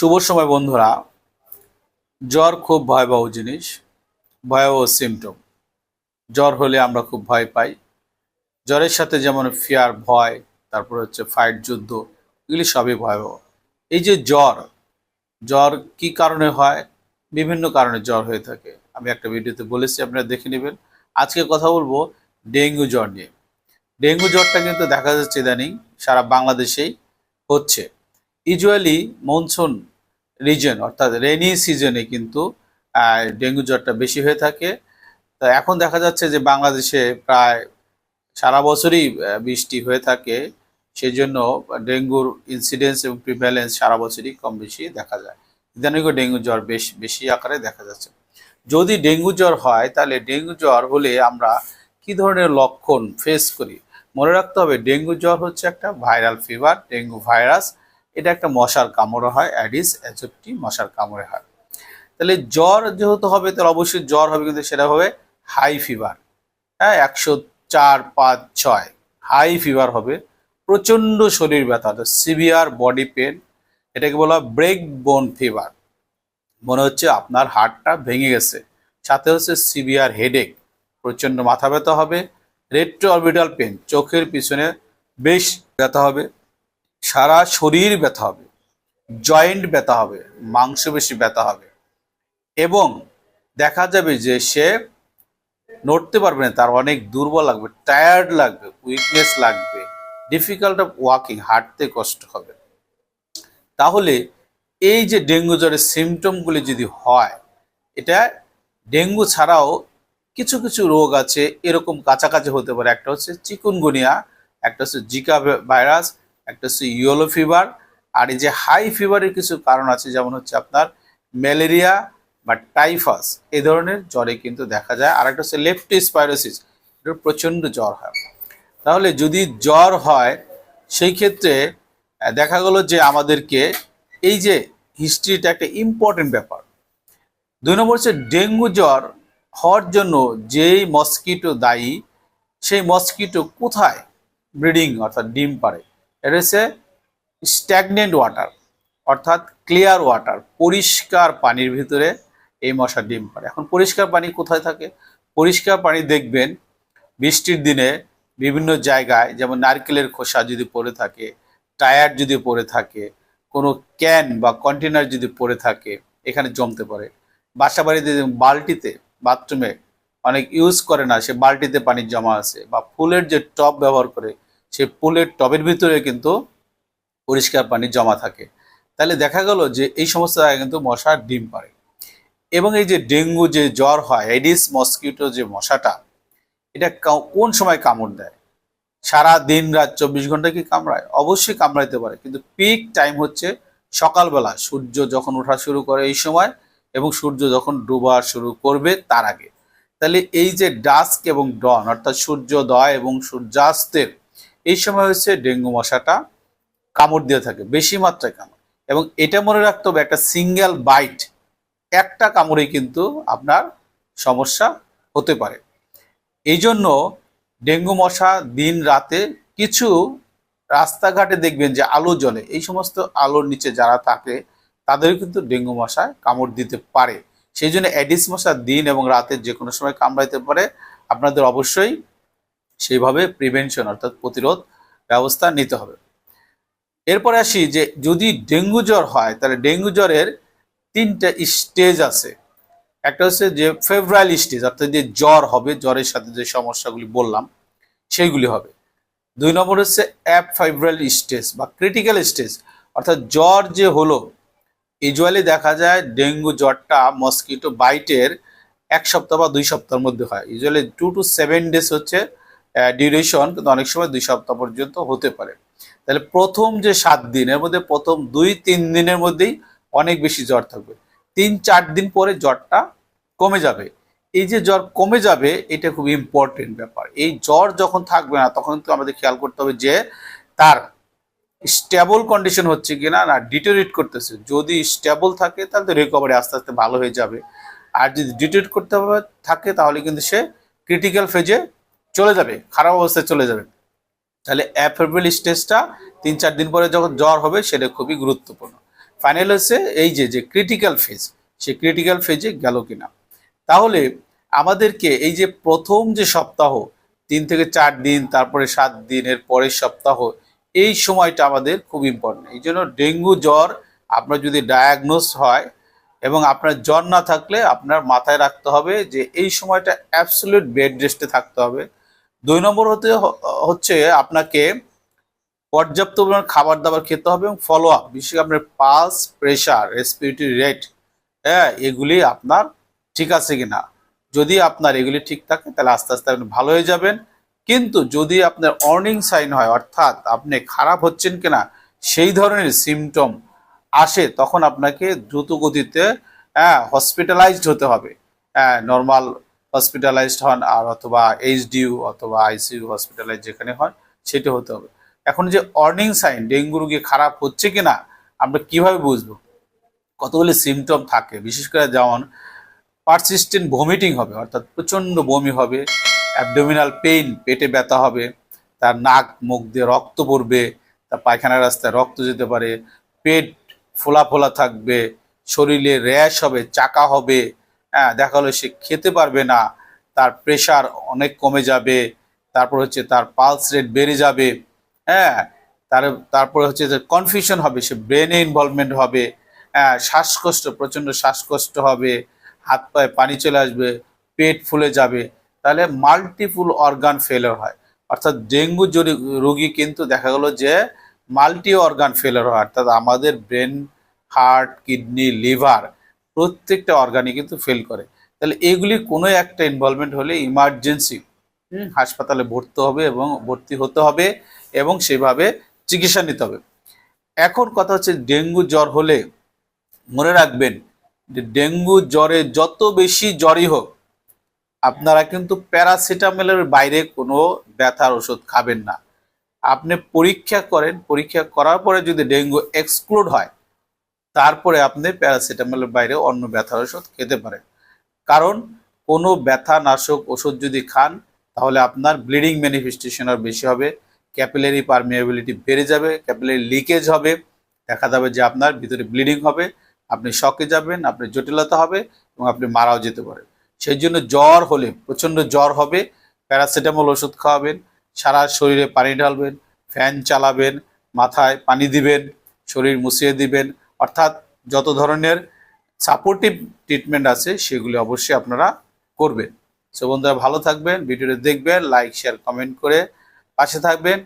শুভ সময় বন্ধুরা। জ্বর খুব ভয়াবহ জিনিস, ভয়াবহ সিমটম জ্বর হলে আমরা খুব ভয় পাই। জ্বরের সাথে যেমন ফিয়ার ভয়, তারপর হচ্ছে ফাইট যুদ্ধ, এগুলি সবই ভয়াবহ। এই যে জ্বর জ্বর কি কারণে হয়? বিভিন্ন কারণে জ্বর হয়ে থাকে। আমি একটা ভিডিওতে বলেছি, আপনারা দেখে নেবেন। আজকে কথা বলব ডেঙ্গু জ্বর নিয়ে। ডেঙ্গু জ্বরটা কিন্তু দেখা যাচ্ছে ইদানিং সারা বাংলাদেশেই হচ্ছে। ইউজুয়ালি মনসুন রিজন অর্থাৎ রেনি সিজনে কিন্তু ডেঙ্গু জ্বরটা বেশি হয়ে থাকে। তো এখন দেখা যাচ্ছে যে বাংলাদেশে প্রায় সারা বছরই বৃষ্টি হয়ে থাকে। সেই জন্য ডেঙ্গুর ইনসিডেন্স এবং প্রিভ্যালেন্স সারা বছরই কম বেশি দেখা যায়। ইদানিং ডেঙ্গু জ্বর বেশ, বেশি আকারে দেখা যাচ্ছে। যদি ডেঙ্গু জ্বর হয়, তাহলে ডেঙ্গু জ্বর হলে আমরা কি ধরনের লক্ষণ ফেস করি? মনে রাখতে হবে, ডেঙ্গু জ্বর হচ্ছে একটা ভাইরাল ফিভার ডেঙ্গু ভাইরাস এটা একটা মশার কামড়ে হয় অ্যাডিস অ্যাজেপ্টি মশার কামড়ে হয়। তাহলে জ্বর যেহেতু হবে, তাহলে অবশ্যই জ্বর হবে কিন্তু সেটা হবে হাই ফিভার হ্যাঁ একশো চার, পাঁচ, ছয় হাই ফিভার হবে। প্রচণ্ড শরীর ব্যথা সিভিয়ার বডি পেন এটাকে বলা ব্রেক বোন ফিভার মনে হচ্ছে আপনার হাড়টা ভেঙে গেছে, সাথে হচ্ছে সিভিয়ার হেডেক প্রচণ্ড মাথা ব্যথা হবে রেট্রো অরবিটাল পেন চোখের পিছনে বেশ ব্যথা হবে। সারা শরীর ব্যথা হবে জয়েন্ট ব্যথা হবে, মাংসপেশি ব্যথা হবে এবং দেখা যাবে যে সে নড়তে পারবে না, তার অনেক দুর্বল লাগবে টায়ার্ড লাগবে উইকনেস লাগবে ডিফিকাল্ট অফ ওয়াকিং হাঁটতে কষ্ট হবে। তাহলে এই যে ডেঙ্গু জ্বরের সিমটমগুলি যদি হয়, এটা ডেঙ্গু ছাড়াও কিছু কিছু রোগ আছে, এরকম কাছাকাছি হতে পারে, একটা হচ্ছে চিকুনগুনিয়া, একটা হচ্ছে জিকা ভাইরাস একটা হচ্ছে ইয়েলো ফিভার আর এই যে হাই ফিভারের কিছু কারণ আছে, যেমন হচ্ছে আপনার ম্যালেরিয়া বা টাইফাস এই ধরনের জ্বরে কিন্তু দেখা যায়। আর একটা হচ্ছে লেপটোস্পাইরোসিস এটার প্রচণ্ড জ্বর হয়। তাহলে যদি জ্বর হয়, সেই ক্ষেত্রে দেখা গেল যে আমাদেরকে এই যে হিস্ট্রিটা একটা ইম্পর্টেন্ট ব্যাপার। দুই নম্বর হচ্ছে ডেঙ্গু জ্বর হওয়ার জন্য যেই মস্কিটো দায়ী, সেই মস্কিটো কোথায়? ব্রিডিং অর্থাৎ ডিম পারে এটা স্ট্যাগনেন্ট ওয়াটার অর্থাৎ ক্লিয়ার ওয়াটার পরিষ্কার পানির ভিতরে এই মশা ডিম পারে এখন পরিষ্কার পানি কোথায় থাকে? পরিষ্কার পানি দেখবেন বৃষ্টির দিনে বিভিন্ন জায়গায়, যেমন নারকেলের খোসা যদি পড়ে থাকে, টায়ার যদি পড়ে থাকে, কোনো ক্যান বা কন্টেনার যদি পড়ে থাকে, এখানে জমতে পারে। বাসা বাড়িতে বালতিতে বাথরুমে অনেক ইউজ করে না, সে বালতিতে পানি জমা আছে বা ফুলের যে টব ব্যবহার করে সে ফুলের টবের ভিতরে কিন্তু পরিষ্কার পানি জমা থাকে। তাহলে দেখা গেল যে এই সমস্ত জায়গায় কিন্তু মশার ডিম পারে এবং এই যে ডেঙ্গু যে জ্বর হয় এডিস মস্কিটো যে মশাটা, এটা কোন সময় কামড় দেয়? সারা দিন রাত চব্বিশ ঘণ্টা কি কামড়ায়? অবশ্যই কামড়াইতে পারে। কিন্তু পিক টাইম হচ্ছে সকালবেলা। সূর্য যখন ওঠা শুরু করে এই সময় এবং সূর্য যখন ডোবা শুরু করবে তার আগে। তাহলে এই যে ডাস্ক এবং ডন, অর্থাৎ সূর্যোদয় এবং সূর্যাস্তের এই সময় হচ্ছে ডেঙ্গু মশাটা কামড় দিয়ে থাকে, বেশি মাত্রায় কামড়। এবং এটা মনে রাখতে হবে, একটা সিঙ্গেল বাইট একটা কামড়ে কিন্তু আপনার সমস্যা হতে পারে। এই জন্য ডেঙ্গু মশা দিন রাতে কিছু রাস্তাঘাটে দেখবেন যে আলো জ্বলে, এই সমস্ত আলোর নিচে যারা থাকে তাদের কিন্তু ডেঙ্গু মশায় কামড় দিতে পারে। সেই জন্য অ্যাডিস মশা দিন এবং রাতে যে কোনো সময় কামড়াইতে পারে, আপনাদের অবশ্যই সেইভাবে প্রিভেনশন অর্থাৎ প্রতিরোধ ব্যবস্থা নিতে হবে। এরপরে আসি যে যদি ডেঙ্গু জ্বর হয়, তাহলে ডেঙ্গু জ্বরের তিনটা স্টেজ আছে। একটা হচ্ছে যে ফেব্রাইল স্টেজ অর্থাৎ যে জ্বর হবে, জ্বরের সাথে যে সমস্যাগুলি বললাম, সেইগুলি হবে। দুই নম্বর হচ্ছে অ্যাপ ফাইব্রাইল স্টেজ বা ক্রিটিক্যাল স্টেজ অর্থাৎ জ্বর যে হলো ইউজুয়ালি দেখা যায় ডেঙ্গু জ্বরটা মস্কিটো বাইটের এক সপ্তাহ বা দুই সপ্তাহের মধ্যে হয়। Usually two to seven days হচ্ছে ডিউরেশন কিন্তু অনেক সময় দুই সপ্তাহ পর্যন্ত হতে পারে। তাহলে প্রথম যে সাত দিনের মধ্যে প্রথম দুই তিন দিনের মধ্যেই অনেক বেশি জ্বর থাকবে। তিন চার দিন পরে জ্বরটা কমে যাবে। এই যে জ্বর কমে যাবে, এটা খুব ইম্পর্টেন্ট ব্যাপার। এই জ্বর যখন থাকবে না, তখন তো আমাদের খেয়াল করতে হবে যে তার স্টেবল কন্ডিশন হচ্ছে কিনা না ডিটোরিট করতেছে। যদি স্টেবল থাকে, তাহলে তো রিকভারি আস্তে আস্তে ভালো হয়ে যাবে। আর যদি ডিটোরিট করতে হবে, থাকে, তাহলে কিন্তু সে ক্রিটিক্যাল ফেজে চলে যাবে, খারাপ অবস্থায় চলে যাবে। তাহলে অ্যাফেবল স্টেজটা তিন চার দিন পরে যখন জ্বর হবে, সেটা খুবই গুরুত্বপূর্ণ। ফাইনাল হচ্ছে এই যে যে ক্রিটিক্যাল ফেজ সে ক্রিটিক্যাল ফেজে গেল কিনা। তাহলে আমাদেরকে এই যে প্রথম যে সপ্তাহ, তিন থেকে চার দিন, তারপরে সাত দিনের পরের সপ্তাহ, এই সময়টা আমাদের খুব ইম্পর্টেন্ট এই জন্য ডেঙ্গু জ্বর আপনার যদি ডায়াগনোস হয় এবং আপনার জ্বর না থাকলে আপনার মাথায় রাখতে হবে যে এই সময়টা অ্যাবসলিউট বেড রেস্টে থাকতে হবে। দুই নম্বর হতে হচ্ছে আপনাকে পর্যাপ্ত পরিমাণ খাবার দাবার খেতে হবে এবং ফলো আপ বিশেষ আপনার পালস প্রেশার রেসপিরেটরি রেট হ্যাঁ এগুলি আপনার ঠিক আছে কিনা। যদি আপনার এগুলি ঠিক থাকে, তাহলে আস্তে আস্তে আপনি ভালো হয়ে যাবেন। কিন্তু যদি আপনার অর্নিং সাইন হয়, অর্থাৎ আপনি খারাপ হচ্ছেন কিনা, সেই ধরনের সিমটম আসে, তখন আপনাকে দ্রুত গতিতে হ্যাঁ হসপিটালাইজড হতে হবে। হ্যাঁ নর্মাল হসপিটালাইজড হন আর অথবা এইচডিইউ অথবা আইসিইউ হসপিটালাইজ যেখানে হন, সেটা হতে হবে। এখন যে অর্নিং সাইন ডেঙ্গু রোগী খারাপ হচ্ছে কিনা, আমরা কীভাবে বুঝব? কতগুলি সিমটম থাকে? বিশেষ করে যেমন পারসিস্টেন্ট ভমিটিং হবে, অর্থাৎ প্রচণ্ড বমি হবে অ্যাবডোমিনাল পেইন পেটে ব্যথা হবে, তার নাক, মুখ দিয়ে রক্ত পড়বে, তার পায়খানার রাস্তায় রক্ত যেতে পারে, পেট ফোলা ফোলা থাকবে, শরীরে র্যাশ হবে, চাকা হবে দেখা হলো সে খেতে পারবে না, তার প্রেশার অনেক কমে যাবে, তারপর হচ্ছে তার পালস রেট বেড়ে যাবে হ্যাঁ তার, তারপরে হচ্ছে যে কনফিউশন হবে, সে ব্রেনে ইনভলভমেন্ট হবে হ্যাঁ শ্বাসকষ্ট, প্রচণ্ড শ্বাসকষ্ট হবে, হাত পায়ে পানি চলে আসবে, পেট ফুলে যাবে, তাহলে মাল্টিপুল অর্গান ফেলার হয়। অর্থাৎ ডেঙ্গু রোগী কিন্তু দেখা গেল যে মাল্টি অর্গান ফেলার হয়, অর্থাৎ আমাদের ব্রেন হার্ট কিডনি লিভার প্রত্যেকটা অর্গানই কিন্তু ফেল করে। তাহলে এগুলি কোনো একটা ইনভলভমেন্ট হলে ইমার্জেন্সি হাসপাতালে ভর্তি হবে এবং ভর্তি হতে হবে এবং সেভাবে চিকিৎসা নিতে হবে। এখন কথা হচ্ছে ডেঙ্গু জ্বর হলে মনে রাখবেন যে ডেঙ্গু জ্বরে যত বেশি জ্বরই হোক আপনারা কিন্তু প্যারাসিটামলের বাইরে কোনো ব্যথার ওষুধ খাবেন না। আপনি পরীক্ষা করেন পরীক্ষা করার পরে যদি ডেঙ্গু এক্সক্লুড হয় তারপরে আপনি প্যারাসিটামলের বাইরে অন্য ব্যথার ওষুধ খেতে পারেন। কারণ কোনো ব্যথা নাশক ওষুধ যদি খান, তাহলে আপনার ব্লিডিং ম্যানিফেস্টেশন আর বেশি হবে, ক্যাপিলারি পারমিয়াবিলিটি বেড়ে যাবে, ক্যাপিলারি লিকেজ হবে, দেখা যাবে যে আপনার ভিতরে ব্লিডিং হবে, আপনি শকে যাবেন, আপনি জটিলতা হবে এবং আপনি মারাও যেতে পারেন। সেই জন্য জ্বর হলে, প্রচণ্ড জ্বর হবে, প্যারাসিটামল ওষুধ খাওয়াবেন, সারা শরীরে পানি ঢালবেন, ফ্যান চালাবেন, মাথায় পানি দিবেন, শরীর মুছিয়ে দিবেন অর্থাৎ যত ধরনের সাপোর্টিভ ট্রিটমেন্ট আছে, সেগুলি অবশ্যই আপনারা করবেন। সো বন্ধুরা, ভালো থাকবেন, ভিডিওটি দেখবেন লাইক শেয়ার কমেন্ট করে পাশে থাকবেন।